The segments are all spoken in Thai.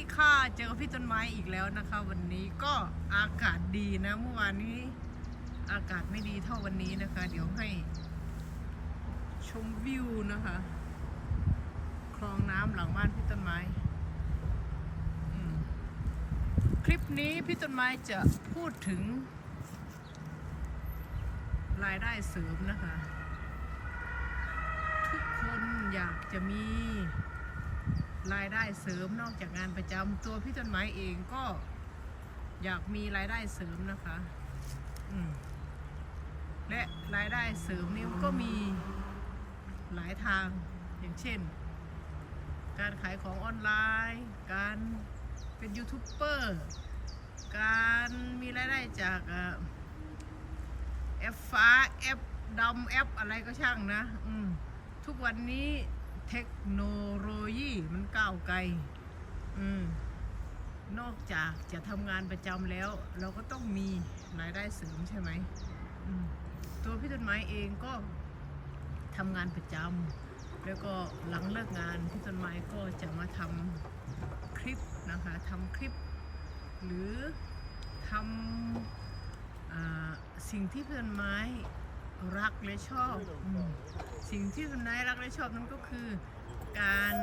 ดีค่ะเจอพี่ต้นไม้อีกแล้วนะคะ วันนี้ก็อากาศดีนะเมื่อวานนี้อากาศไม่ดีเท่าวันนี้นะคะ เดี๋ยวให้ ชมวิวนะคะ คลองน้ำหลังบ้านพี่ต้นไม้ คลิปนี้พี่ต้นไม้จะพูดถึง รายได้เสริมนะคะ ทุกคนอยากจะมี รายได้เสริมนอกจากงานประจำตัวพี่ต้นไม้เองก็อยากมีรายได้เสริมนะคะและรายได้เสริมนี้ก็มีหลายทางอย่างเช่น การขายของออนไลน์ การเป็นยูทูบเบอร์การมีรายได้จากแอปฟ้าแอปดำแอปอะไรก็ช่างนะ ทุกวันนี้ เทคโนโลยีมันก้าวไกล อืม นอกจากจะทำงานประจำแล้ว เราก็ต้องมีรายได้เสริมใช่ไหมมตัวพี่ต้นไม้เองก็ทำงานประจำแล้วก็หลังเลิกงานพี่ต้นไม้ก็จะมาทำคลิปนะคะทำคลิป หรือทำอสิ่งที่พี่ต้นไม้ รักและชอบอืมสิ่งที่คุณนายรักและชอบนั่นก็คือ การ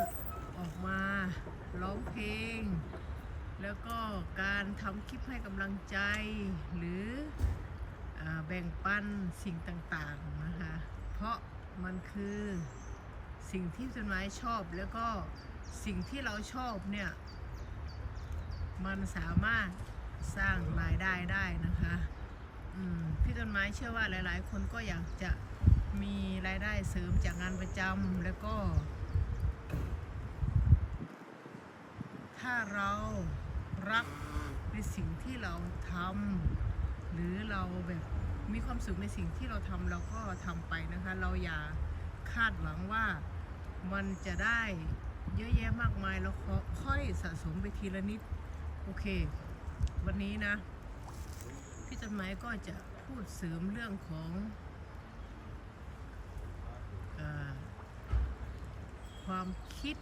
ออกมาร้องเพลง แล้วก็การทำคลิปให้กำลังใจ หรืออาแบ่งปันสิ่งต่างๆนะคะเพราะมันคือสิ่งที่ต้นไม้ชอบแล้วก็สิ่งที่เราชอบเนี่ยมันสามารถสร้างรายได้ได้นะคะอืมพี่ ต้นไม้เชื่อว่าหลาย ๆ คนก็อยากจะมีรายได้เสริมจากงานประจำแล้วก็ ถ้าเรารักในสิ่งที่เราทำหรือเราแบบมีความสุขในสิ่งที่เราทำเราก็ทำไปนะคะ เราอย่าคาดหวังว่ามันจะได้เยอะแยะมากมายเราค่อยสะสมไปทีละนิด โอเค วันนี้นะ พี่ต้นไม้ก็จะ พูดเสริมเรื่องของอความคิด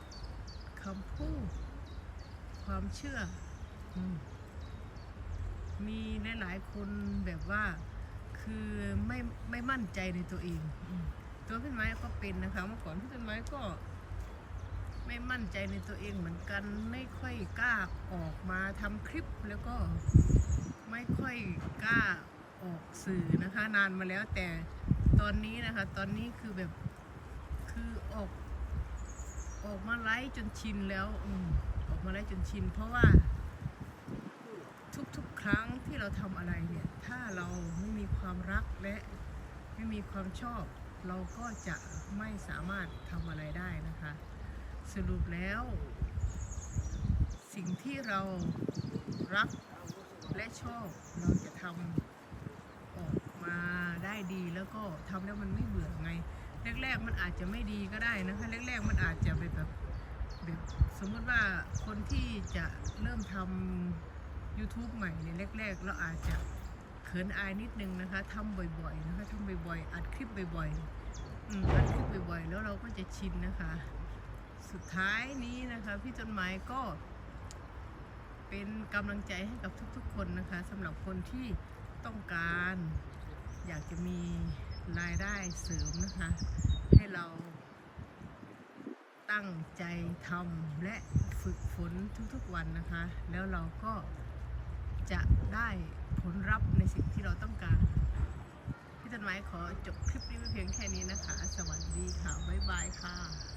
คำพูด ความเชื่ออมมีหลายๆคนแบบว่าคือไม่ไม่มั่นใจในตัวเองอตัวพี่ไม้ก็เป็นนะคะเมื่อก่อนพี่ต้นไม้ก็ไม่มั่นใจในตัวเองเหมือนกันไม่ค่อยกล้าออกมาทำคลิปแล้วก็ไม่ค่อยกล้า ออกสื่อนะคะ นานมาแล้วแต่ตอนนี้นะคะ ตอนนี้คือแบบคือออก ออกมาไลฟ์จนชินแล้วอมออกมาไลฟ์จนชิน เพราะว่า ทุกๆครั้งที่เราทำอะไรเนี่ย ถ้าเราไม่มีความรักและไม่มีความชอบ เราก็จะไม่สามารถทำอะไรได้นะคะ สรุปแล้ว สิ่งที่เรารักและชอบเราจะทำ มาได้ดีแล้วก็ทำแล้วมันไม่เบื่อไง แรก ๆ มันอาจจะไม่ดีก็ได้นะคะแรก ๆ มันอาจจะแบบแบบสมมติว่าคนที่จะเริ่มทำ YouTube ใหม่เนี่ยแรก ๆ เราอาจจะเขินอายนิดนึงนะคะทำบ่อยๆนะคะทำบ่อยๆ อัดคลิปบ่อยๆอืมอัดคลิปบ่อยๆ แล้วเราก็จะชินนะคะ สุดท้ายนี้นะคะ พี่ต้นไม้ก็เป็นกำลังใจให้กับทุกๆ คนนะคะสำหรับคนที่ต้องการ อยากจะมีรายได้เสริมนะคะ ให้เราตั้งใจทำและฝึกฝนทุกๆวันนะคะ แล้วเราก็จะได้ผลลัพธ์ในสิ่งที่เราต้องการ พี่ต้นไม้ขอจบคลิปนี้เพียงแค่นี้นะคะ สวัสดีค่ะ บ๊ายบายค่ะ